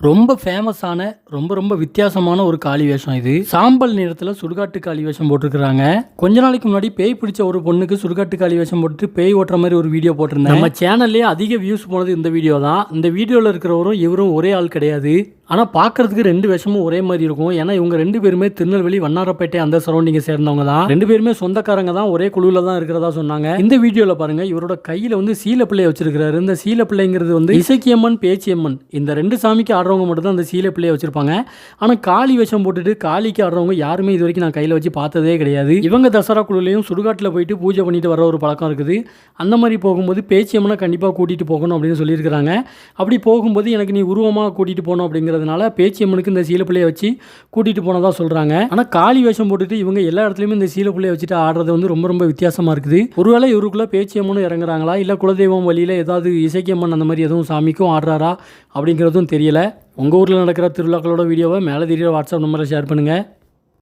ரொம்ப ஃபேமஸான ரொம்ப ரொம்ப வித்தியாசமான ஒரு காளி வேஷம் இது. சாம்பல் நிறத்தில் சுடுகாட்டு காளி வேஷம் போட்டிருக்கிறாங்க. கொஞ்ச நாளைக்கு முன்னாடி பேய் பிடிச்ச ஒரு பொண்ணுக்கு சுடுகாட்டு காளி வேஷம் போட்டு பேய் ஓட்டுற மாதிரி ஒரு வீடியோ போட்டிருந்தேன். நம்ம சேனல்லே அதிக வியூஸ் போனது இந்த வீடியோ தான். இந்த வீடியோவில் இருக்கிறவரும் இவரும் ஒரே ஆள் கிடையாது. ஆனால் பார்க்கறதுக்கு ரெண்டு வேஷமும் ஒரே மாதிரி இருக்கும். ஏன்னா இவங்க ரெண்டு பேருமே திருநெல்வேலி வண்ணாரப்பேட்டை அந்த சரௌண்டிங்கை சேர்ந்தவங்க தான். ரெண்டு பேருமே சொந்தக்காரங்க தான் ஒரே குழுவில் தான் இருக்கிறதா சொன்னாங்க. இந்த வீடியோவில் பாருங்க இவரோட கையில் வந்து சீல பிள்ளைய வச்சிருக்கிறாரு. இந்த சீல பிள்ளைங்கிறது வந்து இசக்கியம்மன் பேச்சியம்மன். இந்த ரெண்டு சாமிக்கு ஆடுறவங்க மட்டும் தான் அந்த சீல பிள்ளையை வச்சிருப்பாங்க. ஆனால் காளி வேஷம் போட்டுட்டு காளிக்கு ஆடுறவங்க யாருமே இது வரைக்கும் நான் கையில் வச்சு பார்த்ததே கிடையாது. இவங்க தசரா குழுலையும் சுடுகாட்டில் போயிட்டு பூஜை பண்ணிட்டு வர ஒரு பழக்கம் இருக்குது. அந்த மாதிரி போகும்போது பேச்சியம்மனை கண்டிப்பாக கூட்டிகிட்டு போகணும் அப்படின்னு சொல்லியிருக்கிறாங்க. அப்படி போகும்போது எனக்கு நீ உருவமாக கூட்டிகிட்டு போகணும் அப்படிங்கிறதுனால பேச்சியம்மனுக்கு இந்த சீலப்பிள்ளையை வச்சு கூட்டிகிட்டு போனதாக சொல்கிறாங்க ஆனால் காளி வேஷம் போட்டுட்டு இவங்க எல்லா இடத்துலையுமே இந்த சீலப்பிள்ளையை வச்சுட்டு ஆடுறது வந்து ரொம்ப ரொம்ப வித்தியாசமாக இருக்குது. ஒருவேளை இவருக்குள்ளே பேச்சியம்மனும் இறங்குறாங்களா? இல்லை குலதெய்வம் வழியில் ஏதாவது இசைக்கியம்மன் அந்த மாதிரி எதுவும் சாமிக்கும் ஆடுறாரா? அப்படிங்கிறதும் தெரியல. உங்கள் ஊரில் நடக்கிற திருவிழாக்களோட வீடியோவை மேலே தெரியற வாட்ஸ்அப் நம்பரை ஷேர் பண்ணுங்கள்